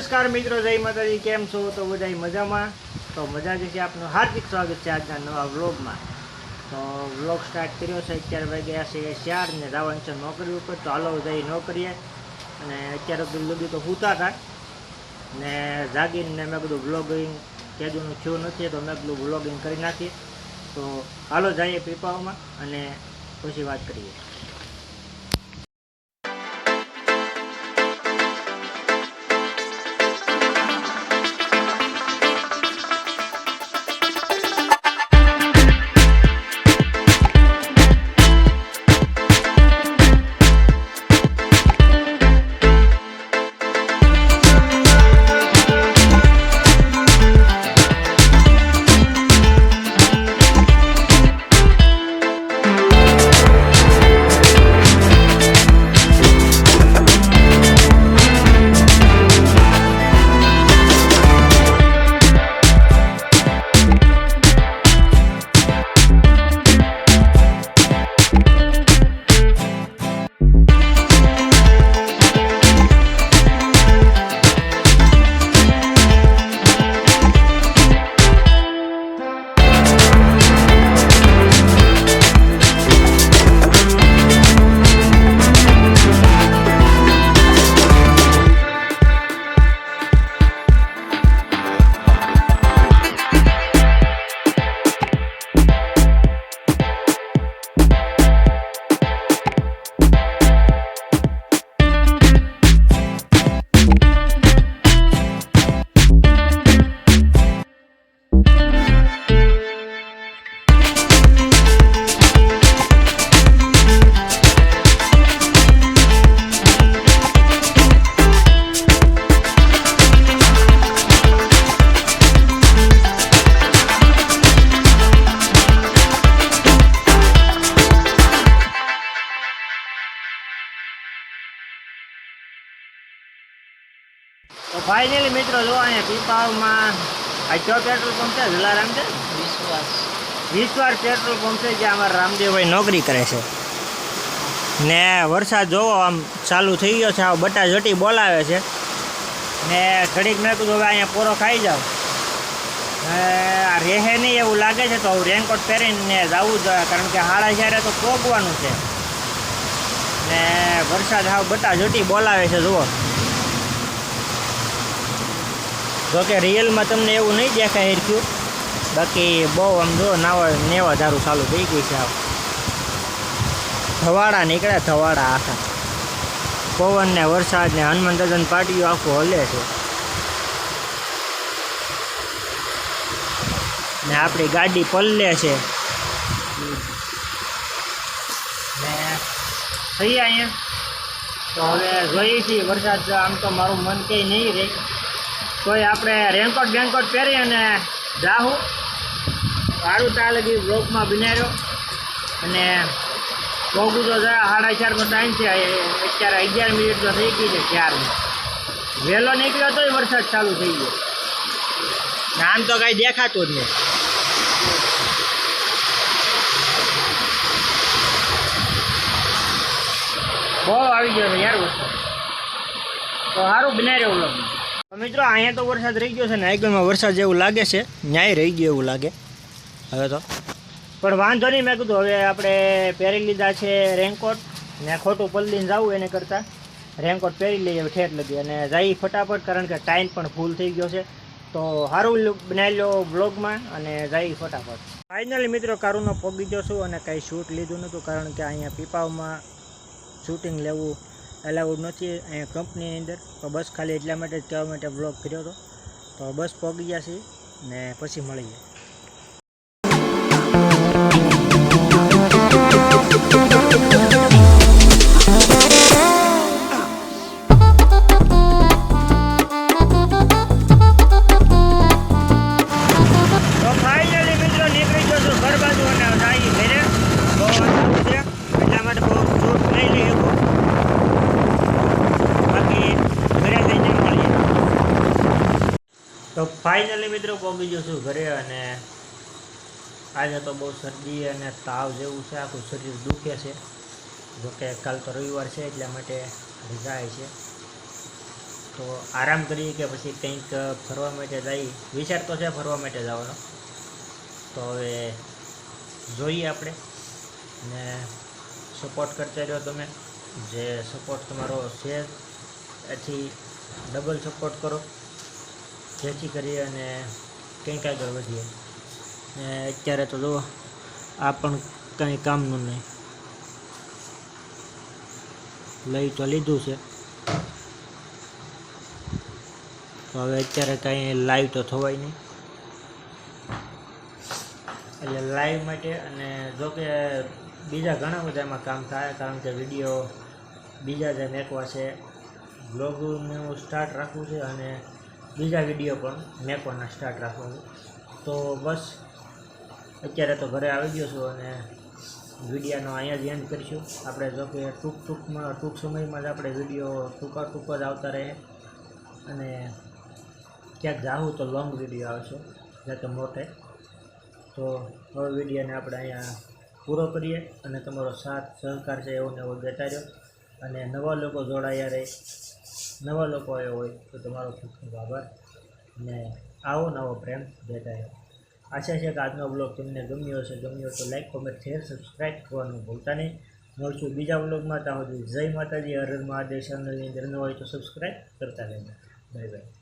નમસ્કાર મિત્રો, જય માતાજી. કેમ છો? તો બધા મજામાં? તો મજા જ છે આપનું. હાર્દિક સ્વાગત છે આજના નવા વ્લોગમાં. તો વ્લોગ સ્ટાર્ટ કર્યો છે. અત્યારે વાગ્યા છે ચાર ને રાવણ છે નોકરી ઉપર. તો હાલો જઈ નોકરીએ. અને અત્યારે તો લગી તો સૂતા હતા. ને જાગીને મેં બધું વ્લોગિંગ કેદુનું થયું નથી, તો મેં બધું વ્લોગિંગ કરી નાખીએ તો હાલો જઈએ પીપાઓમાં અને પછી વાત કરીએ. તો ફાઇનલી મિત્રો જો અહીંયા પીપાવમાં આ કયો પેટ્રોલ પંપ છે? જલારામ છે? વિશ્વાસ. વિશ્વાસ પેટ્રોલ પંપ છે જ્યાં અમારા રામદેવભાઈ નોકરી કરે છે. ને વરસાદ જોવો આમ ચાલુ થઈ ગયો છે આ બટા જટી બોલાવે છે. ને ઘડીક મેં કીધું હવે અહીંયા પૂરો ખાઈ જાવ આ રહે નહીં એવું લાગે છે તો રેનકોટ પહેરીને જવું જોઈએ કારણ કે હાડા જ્યારે તો પોગવાનું છે. ને વરસાદ હાવ બટા જટી બોલાવે છે જુઓ. જોકે રિયલમાં તમને એવું નહીં દેખાય હરખ્યું બાકી બહુ આમ જો નાવા નેવા ધારું ચાલુ થઈ ગઈ છે આવ થવાડા નીકળ્યા થવાડા આખા. પવન ને વરસાદ ને હનુમાન દાદાની પાટીઓ આખું હલે છે. ને આપણી ગાડી પલ્લે છે. થઈ અહીંયા તો હવે જોઈએ છીએ વરસાદ, આમ તો મારું મન કંઈ નહીં રહે. તોય આપણે રેનકોટ બેનકોટ પહેરી અને જાહું. સારું ત્યાં લગી બ્લોકમાં બિનાર્યો. અને પોગું તો જરા સાડા ચારનો ટાઈમ છે અત્યારે અગિયાર મિનિટ તો થઈ ગઈ છે ચારની વહેલો નીકળ્યો તોય વરસાદ ચાલુ થઈ ગયો. આમ તો કાંઈ દેખાતું જ નહીં. બહુ આવી ગયો યાર વરસાદ. તો સારું બનાવી રહ્યો બ્લોગ મિત્રો, અહીંયા તો વરસાદ રહી ગયો છે ને, આગળમાં વરસાદ જેવું લાગે છે. ન્યાય રહી ગયો એવું લાગે. હવે તો. પણ વાંધો નહીં, મેં કીધું, હવે આપણે પહેરી લીધા છે રેનકોટ ને ખોટું પલદીને જવું એને કરતાં. રેનકોટ પહેરી લઈએ ઠેર લગી. અને જઈ ફટાફટ, કારણ કે ટાઈમ પણ ફૂલ થઈ ગયો છે. તો સારું બનાવી લો બ્લોગમાં અને જઈ ફટાફટ. ફાઇનલી મિત્રો, કારુનો પગી ગયો છું અને કંઈ શૂટ લીધું નહોતું, કારણ કે અહીંયા પીપાવમાં શૂટિંગ લેવું એલાઉડ નથી. અહીંયા કંપનીની અંદર તો બસ ખાલી એટલા માટે જ કહેવા માટે બ્લોગ કર્યો હતો. તો બસ પહોંચી ગયા છીએ ને પછી મળીએ. તો તો ફાઇનલી મિત્રો પહોંચી જશું ઘરે અને આજે તો બહુ શરદી અને તાવ જેવું છે, આખું શરીર દુખે છે. જોકે કાલ તો રવિવાર છે એટલા માટે રજા છે. તો આરામ કરીએ કે પછી કંઈક ફરવા માટે જઈ વિચાર તો છે ફરવા માટે જવાનો. તો હવે જોઈએ આપણે. ને સપોર્ટ કરતા રહ્યો તમે. જે સપોર્ટ તમારો છે એથી ડબલ સપોર્ટ કરો. જેથી કરી અને કંઈક આગળ વધીએ. ને અત્યારે તો જુઓ, આ પણ કંઈ કામનું નહીં. લઈ તો લીધું છે. હવે અત્યારે કાંઈ લાઈવ તો થવાય નહીં. એટલે લાઈવ માટે અને જો કે બીજા ઘણા બધા એમાં કામ થાય, કારણ કે વીડિયો બીજા જે મેકવા છે. બ્લોગનું સ્ટાર્ટ રાખવું છે અને બીજા વીડિયો પણ મેકવાના સ્ટાર્ટ રાખવાનું તો બસ, અત્યારે તો ઘરે આવી ગયો છું અને વિડીયાનો અહીંયા જ એન્ડ કરીશું. આપણે જો કે ટૂંક ટૂંકમાં, ટૂંક સમયમાં જ આપણે વીડિયો ટૂંકા ટૂંક જ આવતા રહે. અને ક્યાંક જાઉં તો લોંગ વીડિયો આવશે જાતે મોટે. તો હવે વિડીયાને આપણે અહીંયા પૂરો કરીએ અને તમારો સાથ સહકાર છે એવો ને એવો દેતા રહ્યો અને નવા લોકો જોડાયા રહે. નવા લોકો આવ્યા હોય તો તમારો ખૂબ ખૂબ આભાર. અને આવો નવો પ્રેમ દેતા રહ્યો આશા છે કે આજનો બ્લોગ તમને ગમ્યો હશે. ગમ્યો તો લાઈક કોમેન્ટ શેર સબસ્ક્રાઈબ કરવાનું ભૂલતા નહીં. મળશું બીજા બ્લોગમાં ત્યાં સુધી જય માતાજી. હર મહાદેવ. ચેનલની અંદર ન હોય તો સબસ્ક્રાઈબ કરતા રહેજો. Bye bye